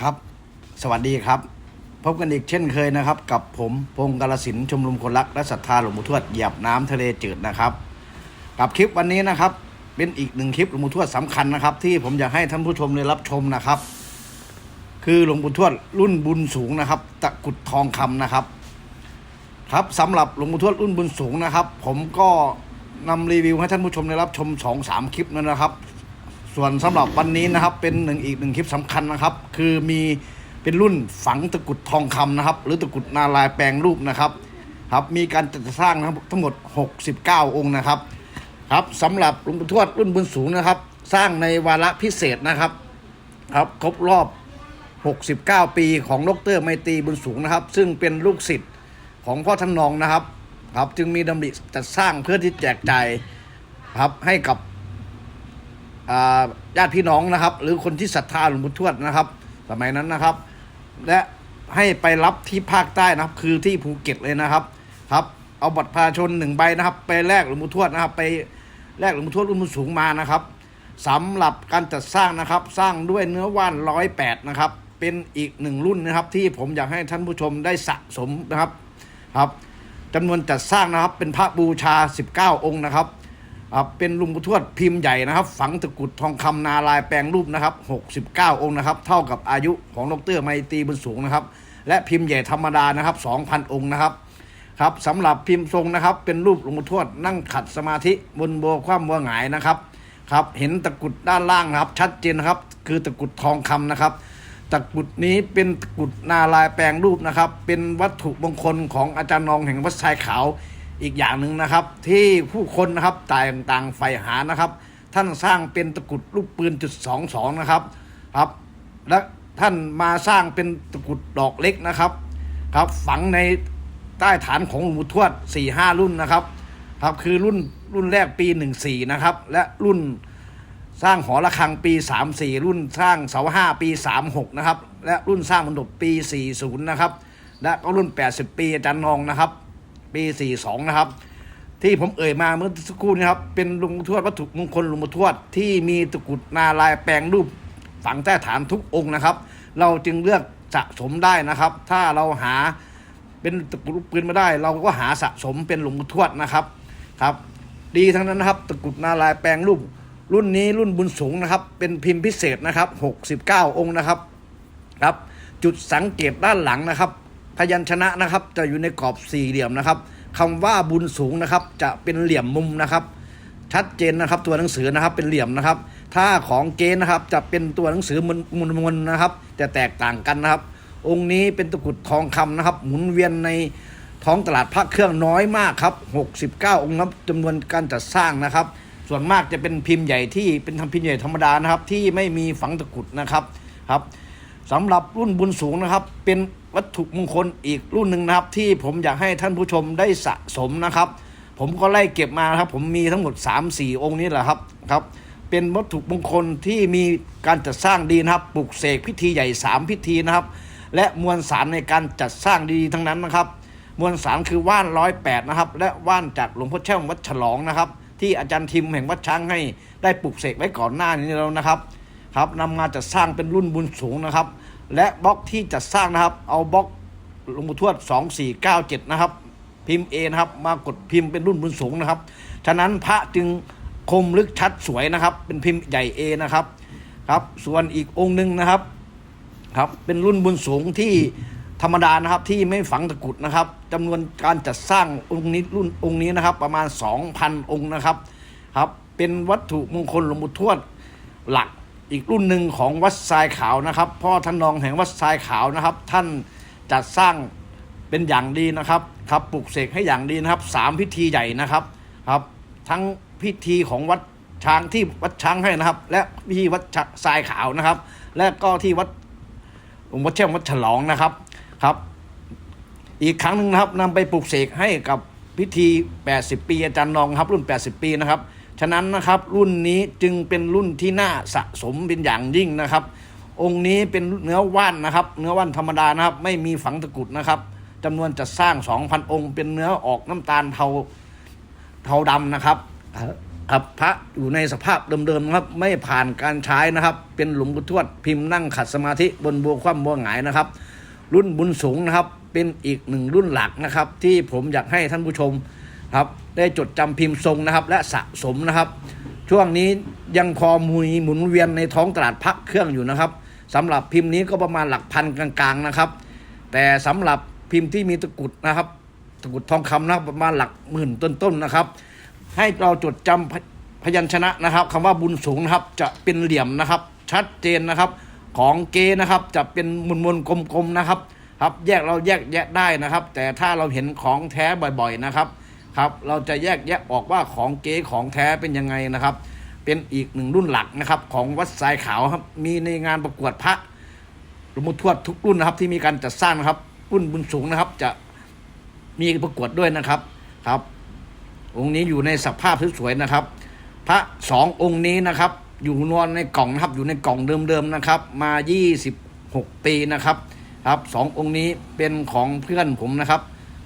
ครับ สวัสดีครับ พบกันอีกเช่นเคยนะครับ กับผมพงศ์กาลสินชมรมคนรักและศรัทธาหลวงปู่ทวดเหยียบน้ำทะเลจืดนะครับ กับคลิปวันนี้นะครับ เป็นอีกหนึ่งคลิปหลวงปู่ทวดสำคัญนะครับ ที่ผมอยากให้ท่านผู้ชมได้รับชมนะครับ คือหลวงปู่ทวดรุ่นบุญสูงนะครับ ตะกุดทองคำนะครับ ครับสำหรับหลวงปู่ทวดรุ่นบุญสูงนะครับ ผมก็นำรีวิวให้ท่านผู้ชมได้รับชมสองสามคลิปนั้นนะครับ ส่วนสำหรับวันนี้นะครับ เป็นหนึ่งอีกหนึ่งคลิปสำคัญนะครับ คือมีเป็นรุ่นฝังตะกุดทองคำนะครับ หรือตะกุดนาลายแปลงรูปนะครับครับ มีการจัดสร้างนะครับทั้งหมด 69 องค์นะครับ ครับสำหรับหลวงปู่ทวดรุ่นบุญสูงนะครับ สร้างในวาระพิเศษนะครับ ครับครบรอบ 69 ปีของดรไมตรีบุญสูงนะครับ ซึ่งเป็นลูกศิษย์ของพ่อท่านนองนะครับ ครับ จึงมีดำริจัดสร้างเพื่อที่แจกจ่ายครับให้กับ ญาติพี่น้องนะครับ หรือคนที่ศรัทธาหลวงปู่ทวดนะครับ สมัยนั้นนะครับ และให้ไปรับที่ภาคใต้นะครับ คือที่ภูเก็ตเลยนะครับครับ เอาบัตรประชาชนหนึ่งใบนะครับ ไปแลกหลวงปู่ทวดนะครับ ไปแลกหลวงปู่ทวดรุ่นสูงมานะครับสำหรับการจัดสร้างนะครับ สร้างด้วยเนื้อว่านร้อยแปดนะครับ เป็นอีกหนึ่งรุ่นนะครับ ที่ผมอยากให้ท่านผู้ชมได้สะสมนะครับครับจำนวนจัดสร้างนะครับเป็นพระบูชา 19 องค์นะครับ เป็นลุงปู่ทวดพิมพ์ใหญ่นะครับ ฝังตะกุดทองคำนาลายแปลงรูปนะครับ 69 องค์นะครับ เท่ากับอายุของดรไมตรีบุญสูงนะครับ และพิมพ์ใหญ่ธรรมดานะครับ 2,000 องค์นะครับครับสำหรับพิมพ์ทรงนะครับ เป็นรูปหลวงปู่ทวดนั่งขัดสมาธิบนโบคว่ำบัวหงายนะครับครับ เห็นตะกุดด้านล่างนะครับ ชัดเจนนะครับ คือตะกุดทองคำนะครับ ตะกุดนี้เป็นตะกุดนาลายแปลงรูปนะครับ เป็นวัตถุมงคลของอาจารย์นองแห่งวัดทรายขาว อีกอย่างหนึ่งนะครับ ที่ผู้คนนะครับต่างต่างใฝ่หานะครับ ท่านสร้างเป็นตะกุดลูกปืนจุดสองสองนะครับครับ และท่านมาสร้างเป็นตะกุดดอกเล็กนะครับครับ ฝังในใต้ฐานของหลวงปู่ทวดสี่ห้ารุ่นนะครับครับคือรุ่นรุ่นแรกปีหนึ่งสี่นะครับ และรุ่นสร้างหอระฆังปี34รุ่นสร้างเสาห้าปี36นะครับ และรุ่นสร้างมณฑปปี40นะครับ และก็รุ่น80ปีอาจารย์นองนะครับ ปี42นะครับ ที่ผมเอ่ยมาเมื่อสักครู่นี้ครับเป็นหลุงทวดวัตถุมงคลหลุงทวดที่มีตะกุดนาลายแปลงรูปฝังใต้ฐานทุกองค์นะครับ เราจึงเลือกสะสมได้นะครับ ถ้าเราหาเป็นตะกุดลูกปืนมาได้ เราก็หาสะสมเป็นหลวงทวดนะครับครับ ดีทั้งนั้นนะครับ ตะกุดนาลายแปลงรูป รุ่นนี้รุ่นบุญสูงนะครับ เป็นพิมพ์พิเศษนะครับ 69 องค์นะครับครับ จุดสังเกตด้านหลังนะครับ พยัญชนะนะครับ จะอยู่ในกรอบสี่เหลี่ยมนะครับคำว่าบุญสูงนะครับ จะเป็นเหลี่ยมมุมนะครับ ชัดเจนนะครับตัวหนังสือนะครับเป็นเหลี่ยมนะครับ ถ้าของเกณฑ์นะครับจะเป็นตัวหนังสือมนมนมนนะครับจะแตกต่างกันนะครับ องค์นี้เป็นตะกุดทองคำนะครับ หมุนเวียนในท้องตลาดพระเครื่องน้อยมากครับ 69 องค์ครับจำนวนการจัดสร้างนะครับ ส่วนมากจะเป็นพิมพ์ใหญ่ที่เป็นทำพิมพ์ใหญ่ธรรมดานะครับ ที่ไม่มีฝังตะกุดนะครับครับ สำหรับรุ่นบุญสูงนะครับ เป็นวัตถุมงคลอีกรุ่นหนึ่งนะครับ ที่ผมอยากให้ท่านผู้ชมได้สะสมนะครับ ผมก็ไล่เก็บมาครับ ผมมีทั้งหมด 3-4 องค์นี้แหละครับครับ เป็นวัตถุมงคลที่มีการจัดสร้างดีนะครับปลุกเสกพิธีใหญ่ 3 พิธีนะครับ และมวลสารในการจัดสร้างดีทั้งนั้นนะครับ มวลสารคือว่านร้อยแปดนะครับ และว่านจากหลวงพ่อแช่มวัดฉลองนะครับ ที่อาจารย์ทิมแห่งวัดช้างให้ได้ปลุกเสกไว้ก่อนหน้านี้แล้วนะครับครับนำมาจัดสร้างเป็นรุ่นบุญสูงนะครับ และบล็อกที่จัดสร้างนะครับ เอาบล็อกหลวงปู่ทวด 2497 นะครับ พิมพ์ A นะครับ มากดพิมพ์เป็นรุ่นบุญสูงนะครับ ฉะนั้นพระจึงคมลึกชัดสวยนะครับ เป็นพิมพ์ใหญ่ A นะครับครับ ส่วนอีกองค์หนึ่งนะครับครับ เป็นรุ่นบุญสูงที่ธรรมดานะครับที่ไม่ฝังตะกุดนะครับจำนวนการจัดสร้างองค์นี้รุ่นองค์นี้นะครับ ประมาณ 2,000 องค์นะครับครับ เป็นวัตถุมงคลหลวงปู่ทวดหลัก อีกรุ่นหนึ่งของวัดทรายขาวนะครับ พ่อท่านนองแห่งวัดทรายขาวนะครับ ท่านจัดสร้างเป็นอย่างดีนะครับครับปลุกเสกให้อย่างดีนะครับสามพิธีใหญ่นะครับครับ ทั้งพิธีของวัดช้างที่วัดช้างให้นะครับ และพิธีวัดทรายขาวนะครับ และก็ที่วัดวงพ่อเช่มวัดฉลองนะครับครับ อีกครั้งหนึ่งนะครับนำไปปลูกเสกให้กับพิธี 80 ปีอาจารย์นองครับรุ่น 80 ปีนะครับ ฉะนั้นนะครับรุ่นนี้จึงเป็นรุ่นที่น่าสะสมเป็นอย่างยิ่งนะครับ องค์นี้เป็นเนื้อว่านนะครับ เนื้อว่านธรรมดานะครับ ไม่มีฝังตะกุดนะครับจำนวนจะสร้าง 2,000 องค์ เป็นเนื้อออกน้ำตาลเทาเทาดำนะครับครับพระอยู่ในสภาพเดิมๆนะครับ ไม่ผ่านการใช้นะครับ เป็นหลวงปู่ทวดพิมพ์นั่งขัดสมาธิบนบัวคว่ำบัวหงายนะครับ รุ่นบุญสูงนะครับ เป็นอีกหนึ่งรุ่นหลักนะครับ ที่ผมอยากให้ท่านผู้ชม ครับได้จดจำพิมพ์ทรงนะครับ และสะสมนะครับ ช่วงนี้ยังพอมีหมุนเวียนในท้องตลาดพักเครื่องอยู่นะครับสำหรับพิมพ์นี้ก็ประมาณหลักพันกลางๆนะครับ แต่สำหรับพิมพ์ที่มีตะกุดนะครับ ตะกุดทองคำนะครับประมาณหลักหมื่นต้นๆนะครับ ให้เราจดจำพพยัญชนะนะครับคำว่าบุญสูงนะครับจะเป็นเหลี่ยมนะครับ ชัดเจนนะครับของเกนะครับจะเป็นมนมนกลมๆนะครับ ครับแยกเราแยกแยะได้นะครับ แต่ถ้าเราเห็นของแท้บ่อยๆนะครับ ครับเราจะแยกแยะออกว่าของเก๊ของแท้เป็นยังไงนะครับ เป็นอีกหนึ่งรุ่นหลักนะครับ ของวัดทรายขาวครับมีในงานประกวดพระหลวงปู่ทวดทุกรุ่นนะครับ ที่มีการจัดสร้างนะครับ รุ่นบุญสูงนะครับ จะมีประกวดด้วยนะครับครับ องค์นี้อยู่ในสภาพสวยๆนะครับ พระสององค์นี้นะครับ อยู่นอนในกล่องนะครับ อยู่ในกล่องเดิมๆนะครับ มา 26 ปีนะครับ ครับสององค์นี้เป็นของเพื่อนผมนะครับ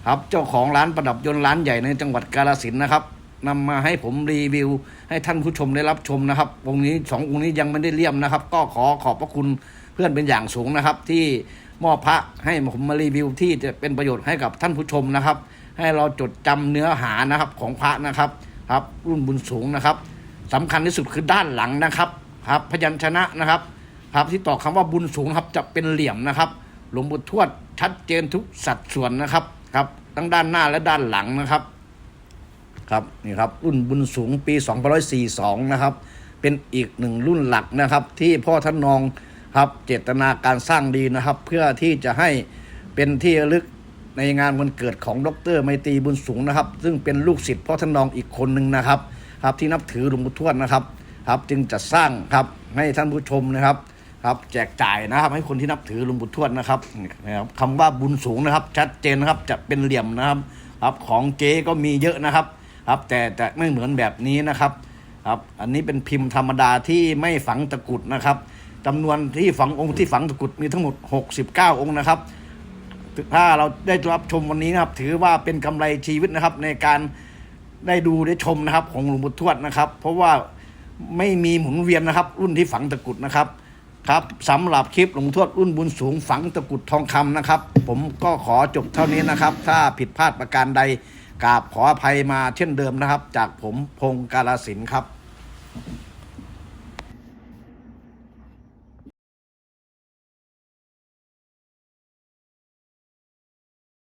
ครับเจ้าของร้านประดับยนต์ร้านใหญ่ในจังหวัดกาฬสินนะครับนำมาให้ผมรีวิว ให้ท่านผู้ชมได้รับชมนะครับองค์นี้สององค์นี้ยังไม่ได้เลี่ยมนะครับ ก็ขอขอบพระคุณเพื่อนเป็นอย่างสูงนะครับ ที่มอบพระให้ผมมารีวิวที่จะเป็นประโยชน์ให้กับท่านผู้ชมนะครับ ให้เราจดจำเนื้อหานะครับของพระนะครับครับ รุ่นบุญสูงนะครับสำคัญที่สุดคือด้านหลังนะครับครับ พยัญชนะนะครับ ครับที่ต่อคำว่าบุญสูงครับจะเป็นเหลี่ยมนะครับ หลวงปู่ทวดชัดเจนทุกสัดส่วนนะครับ ครับทั้งด้านหน้าและด้านหลังนะครับครับนี่ครับรุ่นบุญสูงปี2542 นะครับ เป็นอีกหนึ่งรุ่นหลักนะครับ ที่พ่อท่านนองครับเจตนาการสร้างดีนะครับ เพื่อที่จะให้เป็นที่ระลึกในงานวันเกิดของดรไมตรีบุญสูงนะครับ ซึ่งเป็นลูกศิษย์พ่อท่านนองอีกคนหนึ่งนะครับ ครับที่นับถือหลวงปู่ทวดนะครับ ครับ จึงจะสร้างครับให้ท่านผู้ชมนะครับ ครับแจกจ่ายนะครับ ให้คนที่นับถือหลวงปู่ทวดนะครับนะครับคำว่าบุญสูงนะครับ ชัดเจนนะครับจะเป็นเหลี่ยมนะครับครับของเก๊ก็มีเยอะนะครับครับแต่แต่ไม่เหมือนแบบนี้นะครับครับอันนี้เป็นพิมพ์ธรรมดาที่ไม่ฝังตะกุดนะครับจำนวนที่ฝังองค์ที่ฝังตะกุดมีทั้งหมด 69 องค์นะครับ ถ้าเราได้รับชมวันนี้นะครับ ถือว่าเป็นกำไรชีวิตนะครับ ในการได้ดูได้ชมนะครับ ของหลวงปู่ทวดนะครับ เพราะว่าไม่มีหมุนเวียนนะครับ รุ่นที่ฝังตะกุดนะครับ ครับสำหรับคลิปหลวงทวดรุ่นบุญสูงฝังตะกุดทองคำนะครับ ผมก็ขอจบเท่านี้นะครับ ถ้าผิดพลาดประการใดกราบขออภัยมาเช่นเดิมนะครับ จากผมพงศ์กาลสินธุ์ครับ